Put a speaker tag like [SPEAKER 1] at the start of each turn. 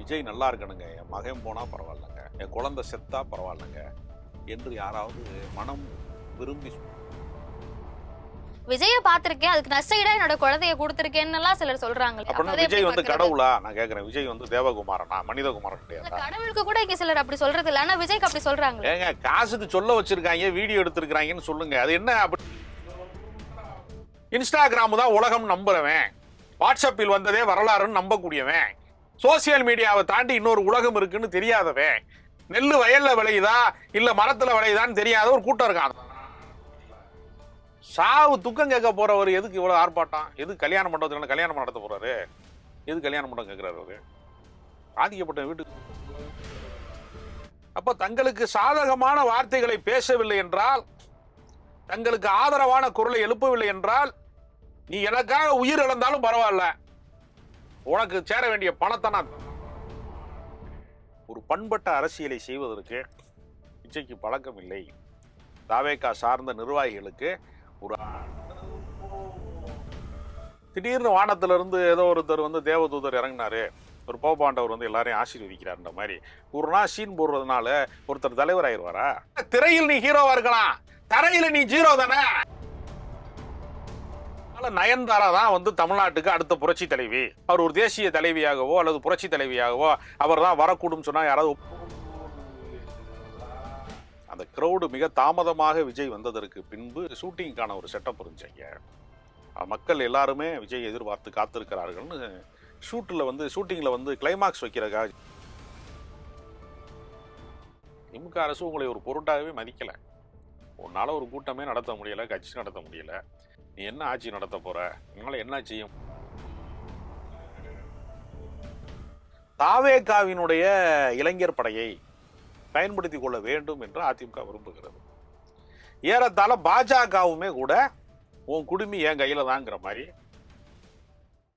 [SPEAKER 1] விஜய் நல்லா இருக்கணுங்க. என் மகன் போனா பரவாயில்லைங்க. என் குழந்தை செத்தா பரவாயில்லைங்க. என்று யாராவது மனம் விரும்பி
[SPEAKER 2] விஜய பாத்திருக்கேன் அதுக்கு நஷ்டஈடா என்னோட குழந்தைய கொடுத்திருக்கேன்னு எல்லாம் சிலர் சொல்றாங்க
[SPEAKER 1] அப்படின்னா விஜய் வந்து? கடவுளா? நான் கேக்குறேன். விஜய் வந்து தேவகுமாரனா? மனிதகுமாரன் கிடையாதா?
[SPEAKER 2] கடவுளுக்கு கூட இங்க சிலர் அப்படி சொல்றது இல்ல ஆனா விஜய்க்கு அப்படி சொல்றாங்க
[SPEAKER 1] ஏங்க காசுக்கு சொல்ல வச்சிருக்காங்க வீடியோ எடுத்திருக்காங்கன்னு சொல்லுங்க. அது என்ன அப்படி? இன்ஸ்டாகிராம் தான் உலகம் நம்புறவன். வாட்ஸ்அப்பில் வந்ததே வரலாறுன்னு நம்பக்கூடியவன். சோசியல் மீடியாவை தாண்டி இன்னொரு உலகம் இருக்குன்னு தெரியாதவன் நெல் வயல்ல விளையுதா? இல்ல மரத்துல விளையுதான்னு தெரியாத ஒரு கூட்டம் இருக்கான் சாவு துக்கம் கேட்க போறவர் எதுக்கு இவ்வளவு ஆர்ப்பாட்டம்? எது கல்யாண மண்டபத்துல கல்யாணம் நடத்த போறாரு எது கல்யாண மண்டபம் கேட்கிறாரு அவரு? பாதிக்கப்பட்ட வீட்டுக்கு அப்ப தங்களுக்கு சாதகமான வார்த்தைகளை பேசவில்லை என்றால் தங்களுக்கு ஆதரவான குரலை எழுப்பவில்லை என்றால் நீ எனக்காக உயிர் இழந்தாலும் பரவாயில்ல. உனக்கு சேர வேண்டிய பணத்தை நான் ஒரு பண்பட்ட அரசியலை செய்வதற்கு இச்சைக்கு பழக்கம் இல்லை தாவேக்கா சார்ந்த நிர்வாகிகளுக்கு ஒரு திடீர்னு வானத்திலிருந்து ஏதோ ஒருத்தர் வந்து தேவதூதர் இறங்கினாரு. ஒரு போபாண்டவர் வந்து எல்லாரையும் ஆசீர்வதிக்கிறார்ன்ற மாதிரி. ஒரு நாள் சீன் போடுறதுனால ஒருத்தர் தலைவர் ஆயிடுவாரா திரையில் நீ ஹீரோவா இருக்கலாம். தரையில் நீ ஜீரோ தானே? நயன்தாரா தான் வந்து தமிழ்நாட்டுக்கு அடுத்த புரட்சி தலைவி. அவர் ஒரு தேசிய தலைவியாகவோ அல்லது புரட்சி தலைவியாகவோ அவர் தான் வரக்கூடும் சொன்னா யாராவது அந்த கிரௌடு மிக தாமதமாக விஜய் வந்ததற்கு பின்பு ஷூட்டிங்க்கான ஒரு செட்டப் இருந்துச்சுங்க மக்கள் எல்லாருமே விஜய் எதிர்பார்த்து காத்திருக்கிறார்கள்னு ஷூட்டில் வந்து ஷூட்டிங்கில் வந்து கிளைமாக்ஸ் வைக்கிறதுக்காக திமுக அரசு உங்களை ஒரு பொருட்டாகவே மதிக்கலை. உன்னால் ஒரு கூட்டமே நடத்த முடியலை கட்சி நடத்த முடியலை. நீ என்ன ஆட்சி நடத்த போற? உன்னால என்ன செய்யும் தாவேகாவினுடைய இளைஞர் படையை பயன்படுத்தி கொள்ள வேண்டும் என்று அதிமுக விரும்புகிறது. ஏறத்தாழ பாஜகவுமே கூட உன் குடுமி என் கையில தாங்கிற மாதிரி